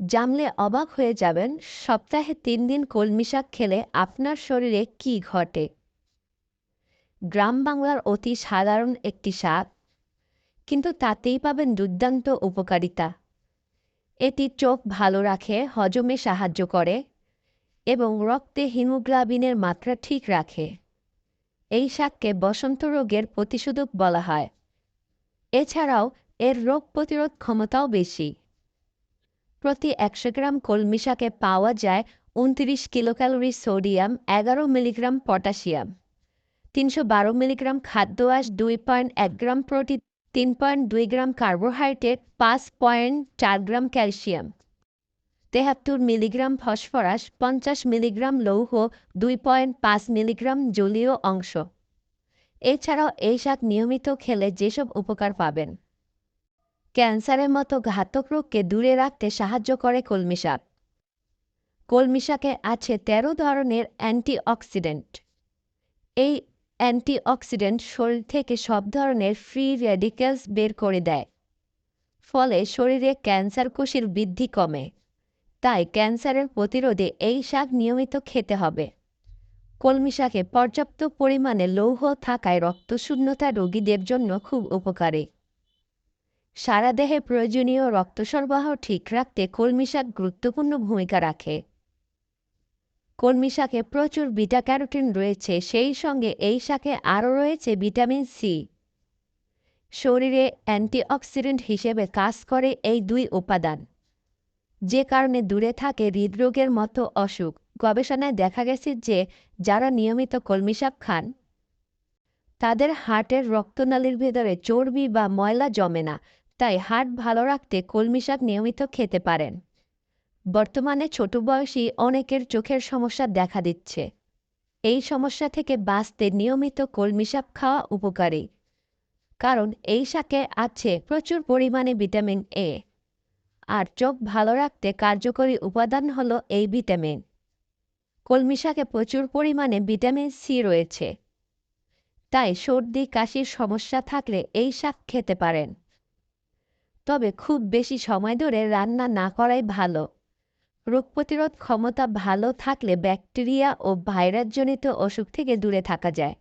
জানলে অবাক হয়ে যাবেন, সপ্তাহে তিন দিন কলমি শাক খেলে আপনার শরীরে কি ঘটে। গ্রাম বাংলার অতি সাধারণ একটি শাক কিন্তু তাতেই পাবেন দুর্দান্ত উপকারিতা। এটি চোখ ভালো রাখে, হজমে সাহায্য করে এবং রক্তে হিমোগ্লোবিনের মাত্রা ঠিক রাখে। এই শাককে বসন্ত রোগের প্রতিষেধক বলা হয়। এছাড়াও এর রোগ প্রতিরোধ ক্ষমতাও বেশি। প্রতি একশো গ্রাম কলমি শাকে পাওয়া যায় উনত্রিশ কিলোক্যালোরি সোডিয়াম, এগারো মিলিগ্রাম পটাশিয়াম, তিনশো বারো মিলিগ্রাম খাদ্য আঁশ, দুই পয়েন্ট এক গ্রাম প্রোটিন, তিন পয়েন্ট দুই গ্রাম কার্বোহাইড্রেট, পাঁচ পয়েন্ট চার গ্রাম ক্যালসিয়াম, তেহাত্তর মিলিগ্রাম ফসফরাস, পঞ্চাশ মিলিগ্রাম লৌহ, দুই পয়েন্ট পাঁচ মিলিগ্রাম জলীয় অংশ। এছাড়াও এই শাক নিয়মিত খেলে যেসব উপকার পাবেন। ক্যান্সারের মতো ঘাতক রোগকে দূরে রাখতে সাহায্য করে কলমি শাক কলমি শাকে আছে তেরো ধরনের অ্যান্টিঅক্সিডেন্ট। এই অ্যান্টিঅক্সিডেন্ট শরীর থেকে সব ধরনের ফ্রি রেডিক্যালস বের করে দেয়। ফলে শরীরে ক্যান্সার কোষের বৃদ্ধি কমে। তাই ক্যান্সারের প্রতিরোধে এই শাক নিয়মিত খেতে হবে। কলমি শাকে পর্যাপ্ত পরিমাণে লৌহ থাকায় রক্তশূন্যতা রোগীদের জন্য খুব উপকারী। সারা দেহে প্রয়োজনীয় রক্ত সরবরাহ ঠিক রাখতে কলমি শাক গুরুত্বপূর্ণ ভূমিকা রাখে। কলমি শাকে প্রচুর বিটা ক্যারোটিন রয়েছে, সেই সঙ্গে এই শাকে আরও রয়েছে ভিটামিন সি। শরীরে অ্যান্টিঅক্সিডেন্ট হিসেবে কাজ করে এই দুই উপাদান। যে কারণে দূরে থাকে হৃদরোগের মতো অসুখ। গবেষণায় দেখা গেছে যে যারা নিয়মিত কলমি শাক খান, তাদের হার্টের রক্তনালীর ভেতরে চর্বি বা ময়লা জমে না তাই হার্ট ভালো রাখতে কলমি শাক নিয়মিত খেতে পারেন। বর্তমানে ছোট বয়সী অনেকের চোখের সমস্যা দেখা দিচ্ছে। এই সমস্যা থেকে বাঁচতে নিয়মিত কলমি শাক খাওয়া উপকারী। কারণ এই শাকে আছে প্রচুর পরিমাণে ভিটামিন এ আর চোখ ভালো রাখতে কার্যকরী উপাদান হল এই ভিটামিন। কলমি শাকে প্রচুর পরিমাণে ভিটামিন সি রয়েছে। তাই সর্দি, কাশির সমস্যা থাকলে এই শাক খেতে পারেন। তবে খুব বেশি সময় ধরে রান্না না করাই ভালো। রোগ প্রতিরোধ ক্ষমতা ভালো থাকলে ব্যাকটেরিয়া ও ভাইরাসজনিত অসুখ থেকে দূরে থাকা যায়।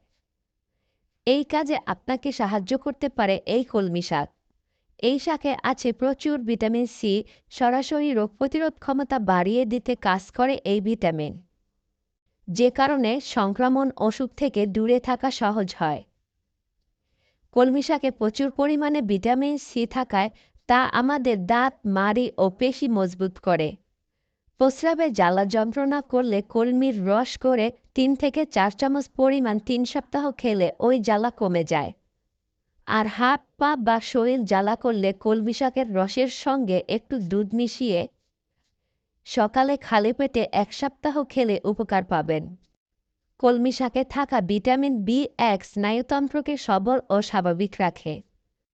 এই কাজে আপনাকে সাহায্য করতে পারে এই কলমি শাক। এই শাকে আছে প্রচুর ভিটামিন সি, সরাসরি রোগ প্রতিরোধ ক্ষমতা বাড়িয়ে দিতে কাজ করে এই ভিটামিন। যে কারণে সংক্রমণ অসুখ থেকে দূরে থাকা সহজ হয়। কলমি শাকে প্রচুর পরিমাণে ভিটামিন সি থাকায় তা আমাদের দাঁত, মাড়ি ও পেশি মজবুত করে। প্রস্রাবে জ্বালা যন্ত্রণা করলে কলমির রস করে তিন থেকে চার চামচ পরিমাণ তিন সপ্তাহ খেলে ওই জ্বালা কমে যায়। আর হাত, পা বা শরীর জ্বালা করলে কলমি শাকের রসের সঙ্গে একটু দুধ মিশিয়ে সকালে খালি পেটে এক সপ্তাহ খেলে উপকার পাবেন। কলমি শাকে থাকা ভিটামিন বি এক স্নায়ুতন্ত্রকে সবল ও স্বাভাবিক রাখে।